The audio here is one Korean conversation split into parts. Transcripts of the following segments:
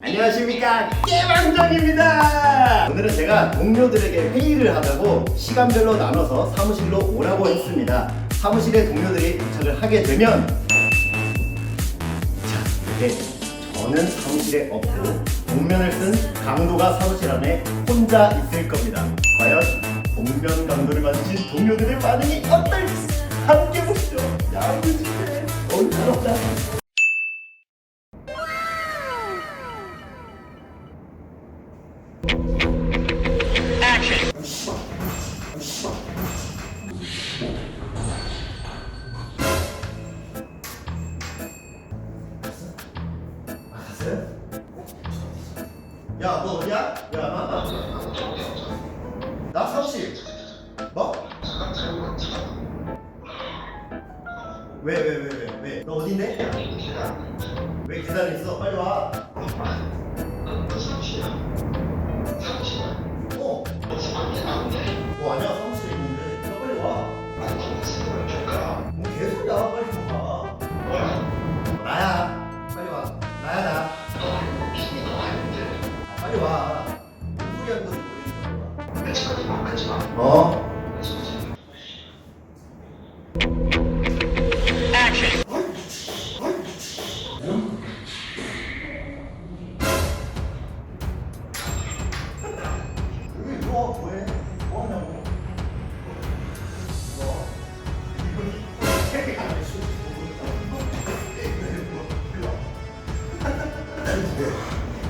안녕하십니까. 깨방정입니다. 오늘은 제가 동료들에게 회의를 하자고 시간별로 나눠서 사무실로 오라고 했습니다. 사무실에 동료들이 도착을 하게 되면 자 이렇게 저는 사무실에 없고 복면을 쓴 강도가 사무실 안에 혼자 있을 겁니다. 과연 복면 강도를 만진 동료들의 반응이 어떨지 함께 보시죠. 어이 부 야, 너 어디야? 야, 나. 나 사무실. 뭐? 왜, 왜, 왜, 왜, 왜? 너 어딘데? 왜 계단에 있어? 빨리 와. 아, 빨리 와. 무슨 소리 하는 건지 모르겠어. 어?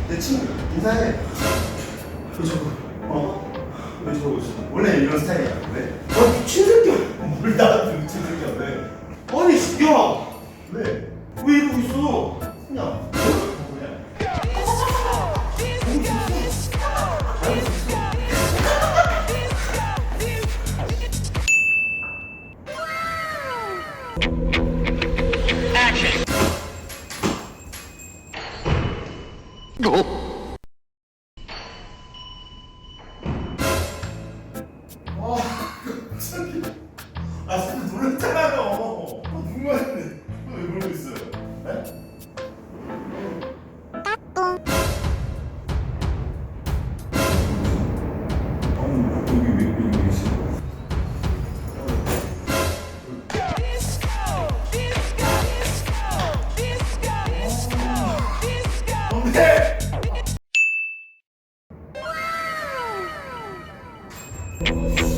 내 친구 인사해. 왜 저거 어? 왜 저러고 있어? 원래 이런 스타일이야. 왜? 아 미친 새끼야 뭘 나한테 미친 새끼야 왜? 아니 야! 왜? 왜 이러고 있어? 그냥 뭐 냐? 갑자기 아 진짜 놀랐잖아요 어, 누가 했 Música